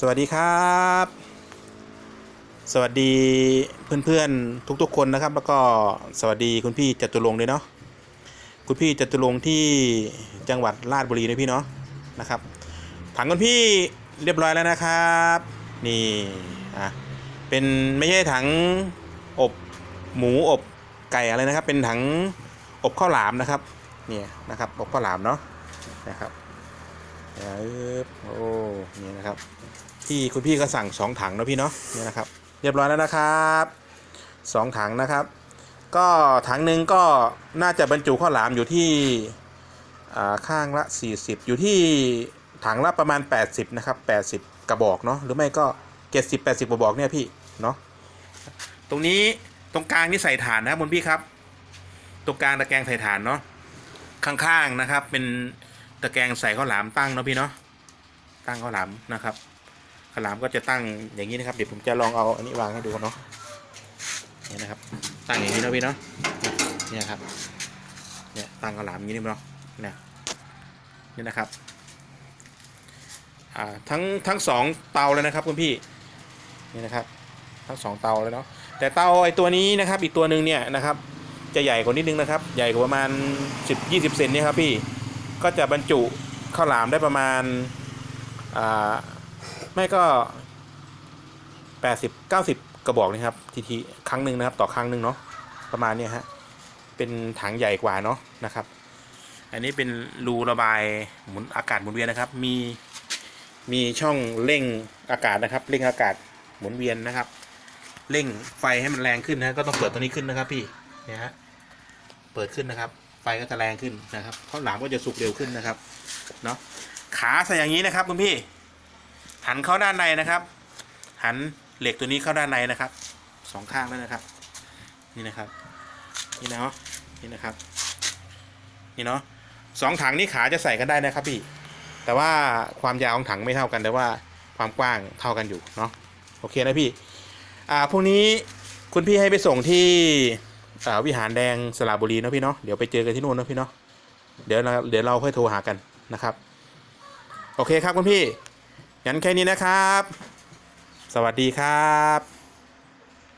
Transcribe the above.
สวัสดีครับ สวัสดีเพื่อนๆทุกๆคนนะครับ แล้วก็สวัสดีคุณพี่จตุรงค์ด้วยเนาะคุณพี่จตุรงค์ที่จังหวัดราชบุรีนะพี่เนาะนะครับถังคุณพี่เรียบร้อยแล้วนะครับ นี่อะเป็นไม่ใช่ถังอบหมูอบไก่อะไรนะครับ เป็นถังอบข้าวหลามนะครับเนี่ยนะครับอบข้าวหลามเนาะนะครับเออโอ้ นี่นะครับ ที่คุณพี่ก็สั่งสองถังนะพี่เนาะนี่นะครับ เรียบร้อยแล้วนะครับสองถังนะครับ ก็ถังหนึ่งก็น่าจะบรรจุข้าวหลามอยู่ที่ข้างละ 40 อยู่ที่ถังละประมาณ 80 นะครับ 80 กระบอกเนาะหรือไม่ก็ 70 80 กระบอกเนี่ยพี่เนาะตรงนี้ตรงกลางนี่ใส่ฐานนะครับคุณพี่ครับตรงกลางตะแกรงใส่ฐานเนาะข้างๆนะครับ เป็นตะแกรงใส่ข้าวหลามตั้งเนาะพี่เนาะ ตั้งข้าวหลามนะครับข้าวหลามก็จะตั้งอย่างนี้นะครับ เดี๋ยวผมจะลองเอาอันนี้วางให้ดูเนาะเนี่ยนะครับ ตั้งอย่างนี้นะพี่เนาะเนี่ยครับเนี่ยตั้งข้าวหลามอย่างนี้เนาะเนี่ยนี่นะครับอ่าทั้งทั้งสองเตาเลยนะครับคุณพี่นี่นะครับ ทั้งสองเตาเลยเนาะแต่เตาไอตัวนี้นะครับอีกตัวหนึ่งเนี่ยนะครับ จะใหญ่กว่านิดนึงนะครับ ใหญ่กว่าประมาณ 10 20 เซนเนี่ยครับพี่ก็จะบรรจุข้าวหลามได้ประมาณ ไม่ก็80 90กระบอกนะครับ ทีทีครั้งหนึ่งนะครับ ต่อครั้งหนึ่งเนาะประมาณเนี้ยฮะเป็นถังใหญ่กว่าเนาะนะครับ อันนี้เป็นรูระบายหมุนอากาศหมุนเวียนนะครับ มีมีช่องเร่งอากาศนะครับ เร่งอากาศหมุนเวียนนะครับ เร่งไฟให้มันแรงขึ้นนะก็ต้องเปิดตัวนี้ขึ้นนะครับ พี่เนี่ยฮะเปิดขึ้นนะครับ ไฟก็จะแรงขึ้นนะครับข้าวหลามก็จะสุกเร็วขึ้นนะครับเนาะ ขาใส่อย่างนี้นะครับคุณพี่ หันเข้าด้านในนะครับ หันเหล็กตัวนี้เข้าด้านในนะครับสองข้างแล้วนะครับ นี่นะครับนี่เนาะนี่นะครับนี่เนาะสองถังนี้ขาจะใส่กันได้นะครับพี่ แต่ว่าความยาวของถังไม่เท่ากันแต่ว่าความกว้างเท่ากันอยู่เนาะโอเคนะพี่อ่าพรุ่งนี้คุณพี่ให้ไปส่งที่วิหารแดงสระบุรีนะพี่เนาะเดี๋ยวไปเจอกันที่นู่นนะพี่เนาะเดี๋ยวเราเดี๋ยวเราค่อยโทรหากันนะครับ โอเคครับคุณพี่งั้นแค่นี้นะครับ สวัสดีครับ